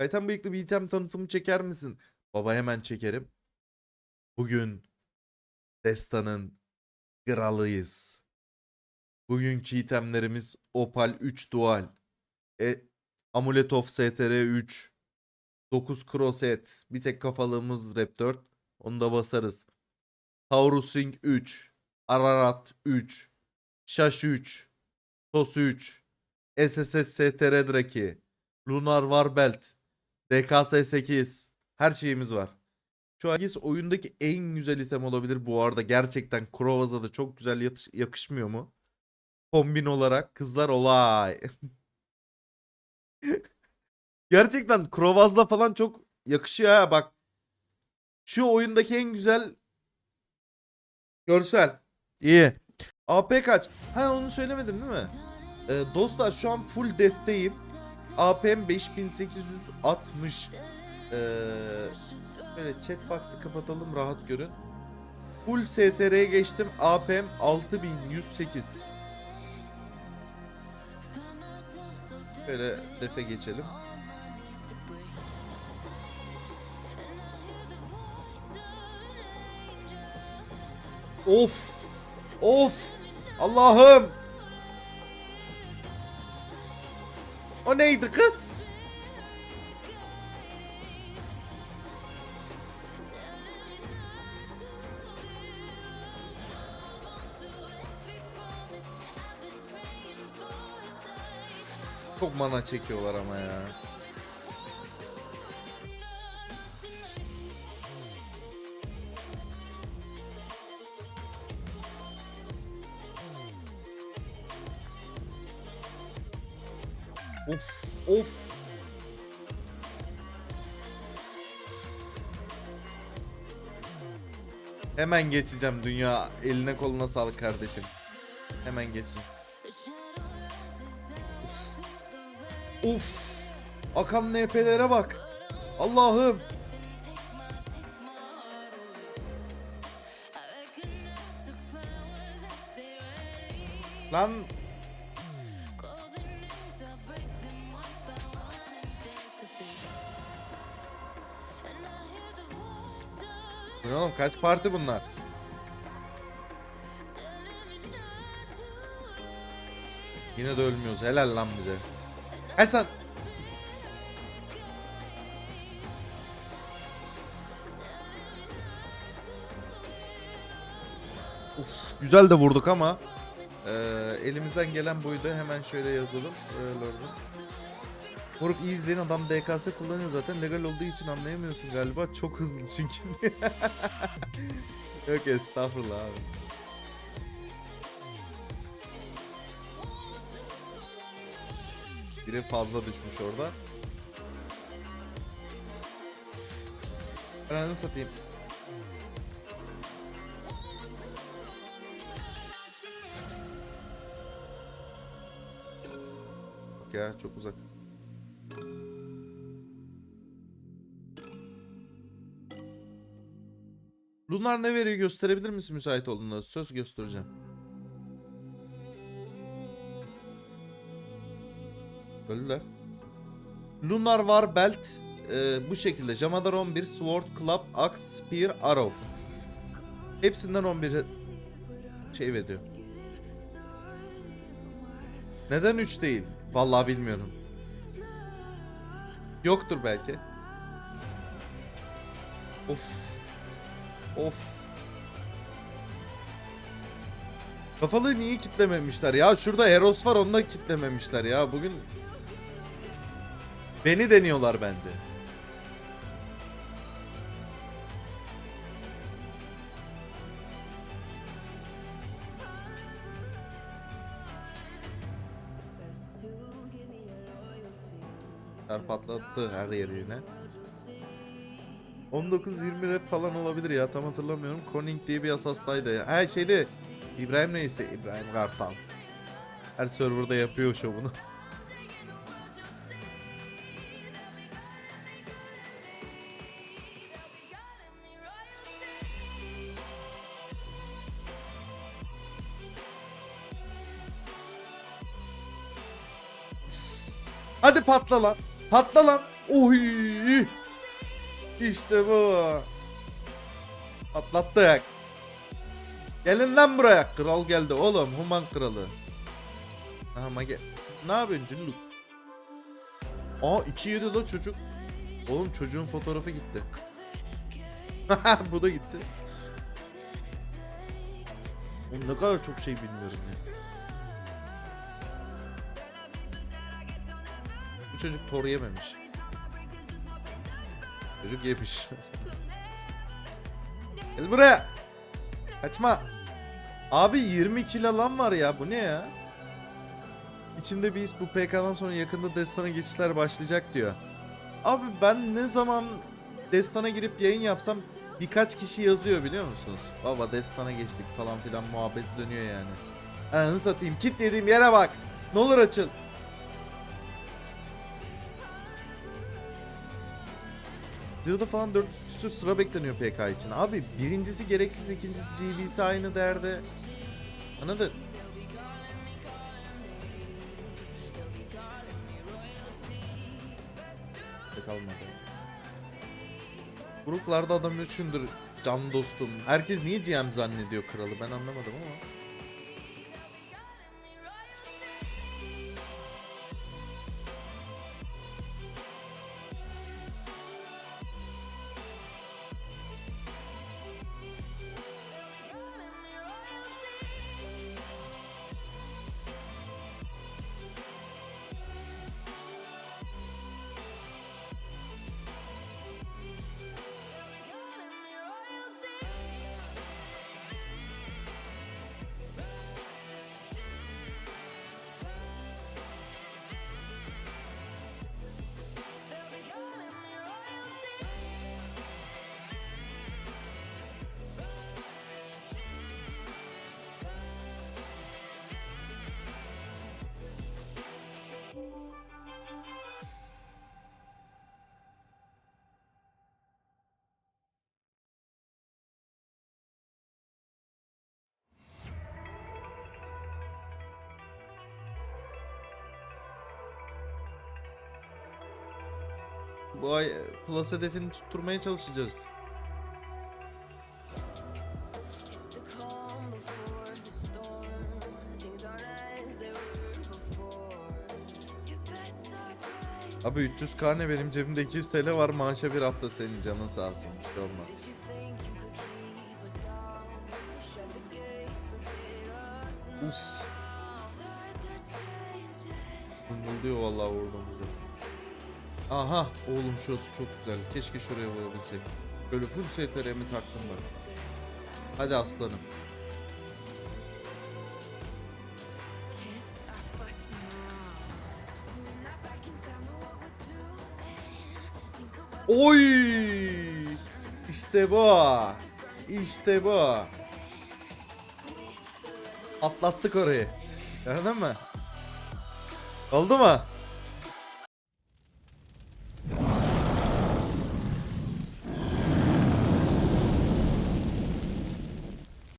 Kaytan bıyıklı bir item tanıtımı çeker misin? Baba hemen çekerim. Bugün Desta'nın kralıyız. Bugünkü itemlerimiz Opal 3 Dual. E, Amulet of STR 3. 9 Crosset. Bir tek kafalığımız Rap 4. Onu da basarız. Taurus Ring 3. Ararat 3. Şaş 3. Tos 3. SSS STR Draki. Lunar Warbelt. DKS 8. Her şeyimiz var. Şu Agis oyundaki en güzel item olabilir bu arada. Gerçekten Krovaz'a da çok güzel yakışmıyor mu? Kombin olarak kızlar olay. Gerçekten Krovaz'la falan çok yakışıyor ha bak. Şu oyundaki en güzel görsel. İyi. AP kaç? Ha onu söylemedim değil mi? Ee, dostlar şu an full defteyim. AP'm 5860. Ee, böyle chatbox'ı kapatalım rahat görün. Full STR'ye geçtim. AP'm 6108. Böyle defe geçelim. Of! Of! Allah'ım! O neydi kız? Çok mana çekiyorlar ama ya. Of of. Hemen geçeceğim dünya. Eline koluna sağlık kardeşim. Hemen geçeyim. Of. Akan NP'lere bak. Allah'ım. Lan Ne oğlum kaç parti bunlar? Yine de ölmüyoruz. Helal lan bize. Lan? Uf, güzel de vurduk ama eee, elimizden gelen buydu. Hemen şöyle yazalım. Order. Moruk iyi izleyin adam DKS kullanıyor zaten. Legal olduğu için anlayamıyorsun galiba. Çok hızlı çünkü. Yok estağfurullah abi. Biri fazla düşmüş orada. Ananı satayım. Yok ya çok uzak. Lunar ne veriyor gösterebilir misin müsait olduğunda? Söz göstereceğim. Öldüler. Lunar var belt e, bu şekilde. Jamadar 11, Sword, Club, Axe, Spear, Arrow. Hepsinden 11 şey veriyor. Neden 3 değil? Vallahi bilmiyorum. Yoktur belki. Of. Of. Kafalığı niye kitlememişler ya? Şurada Eros var onu da kitlememişler ya. Bugün beni deniyorlar bence. Ter patlattı her yeri yine. 19-20 rap falan olabilir ya tam hatırlamıyorum. Conning diye bir asastaydı ya. Her şeyde İbrahim neyse İbrahim Kartal. Her serverda yapıyor şovunu. Hadi patla lan. Patla lan. Oy! İşte bu. Atlattık. Gelin lan buraya. Kral geldi oğlum. Human kralı. Aha mage. Ne yapıyorsun cüllük? Aa 2-7 la çocuk. Oğlum çocuğun fotoğrafı gitti. bu da gitti. Oğlum ne kadar çok şey bilmiyorum ya. Bu çocuk tor yememiş. Çocuk yemiş. Gel buraya. Kaçma. Abi 20 kilo lan var ya bu ne ya? İçimde bir his bu PK'dan sonra yakında Destan'a geçişler başlayacak diyor. Abi ben ne zaman Destan'a girip yayın yapsam birkaç kişi yazıyor biliyor musunuz? Baba Destan'a geçtik falan filan muhabbeti dönüyor yani. Ananı satayım kit dediğim yere bak. Ne olur açıl. Zira'da falan 400 küsür sıra bekleniyor PK için. Abi birincisi gereksiz, ikincisi GB'si aynı değerde. Anladın? Kalmadı. Gruplarda adam üçündür can dostum. Herkes niye GM zannediyor kralı ben anlamadım ama. Bu ay e, Plus hedefini tutturmaya çalışacağız. Abi 300k ne benim cebimde 200 TL var maaşa bir hafta senin canın sağ olsun şey olmaz. Uf. Fırıldıyor vallahi vurdum burada. Aha oğlum şurası çok güzel. Keşke şuraya vurabilsek. Böyle full STR'mi taktım bak. Hadi aslanım. Oy! İşte bu. İşte bu. Atlattık orayı. Gördün mü? Oldu mu?